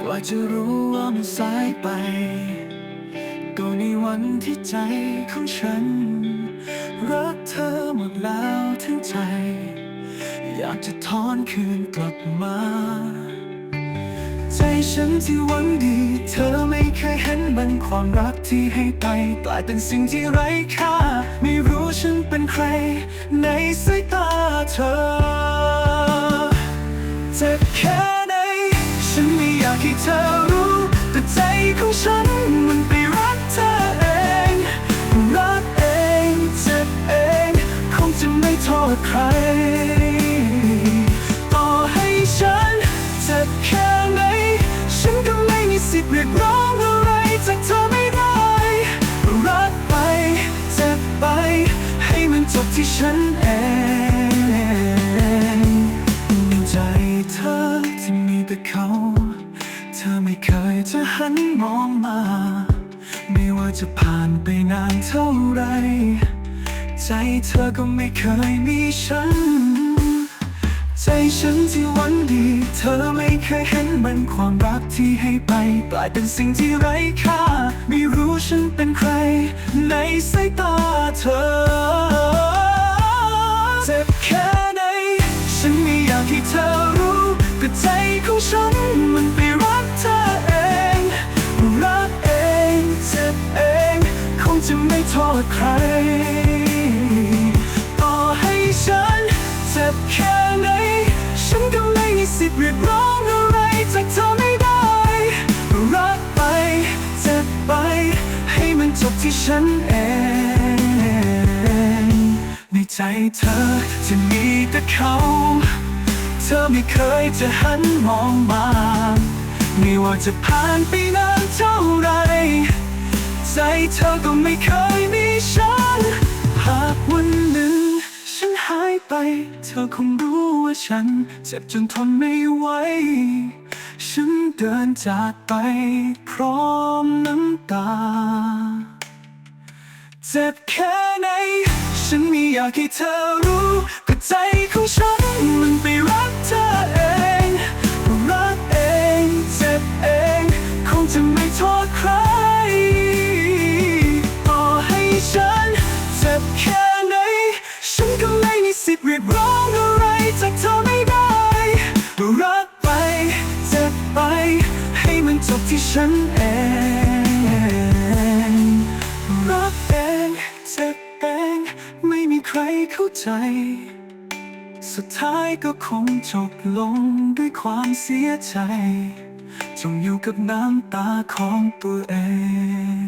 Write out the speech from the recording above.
กว่าจะรู้ว่ามันสายไป ก็ในวันที่ใจของฉัน รักเธอหมดแล้วทั้งใจ อยากจะถอนคืนกลับมา ใจฉันที่หวังดี เธอไม่เคยเห็นมันความรักที่ให้ไปกลายเป็นสิ่งที่ไร้ค่า ไม่รู้ฉันเป็นใคร ในสายตาเธอ ฉันมันไปรักเธอเอง รักเองเจ็บเอง คงจะไม่โทษใคร ต่อให้ฉันเจ็บแค่ไหน ฉันก็ไม่มีสิทธิ์เรียกร้องอะไรจากเธอไม่ได้ รักไปเจ็บไป ให้มันจบที่ฉันเองใจเธอที่มีแต่เขา เธอไม่เคยจะหันมองมา ไม่ว่าจะผ่านไปนานเท่าไร ใจเธอก็ไม่เคยมีฉัน ใจฉันที่หวังดี เธอไม่เคยเห็นมันความรักที่ให้ไปกลายเป็นสิ่งที่ไร้ค่า ไม่รู้ฉันเป็นใคร ในสายตาเธอ เจ็บแค่ไหน ฉันไม่อยากให้เธอรู้แต่ใจของฉันมันไปรักเไม่โทษใคร ต่อให้ฉันเจ็บแค่ไหน ฉันก็ไม่มีสิทธิ์เรียกร้องอะไรจากเธอไม่ได้ รักไป เจ็บไป ให้มันจบที่ฉันเอง ในใจเธอจะมีแต่เขา เธอไม่เคยจะหันมองมาไม่ว่าจะผ่านไปนานเท่าไร ใจเธอก็ไม่เคย เธอคงรู้ว่าฉันเจ็บจนทนไม่ไหว ฉันเดินจากไปพร้อมน้ำตา เจ็บแค่ไหน ฉันไม่อยากให้เธอรู้ แต่ใจของฉันมันไปรักเธอเอง ฉันเอง รักเองเจ็บเองไม่มีใครเข้าใจ สุดท้ายก็คงจบลงด้วยความเสียใจ จงอยู่กับน้ำตาของตัวเอง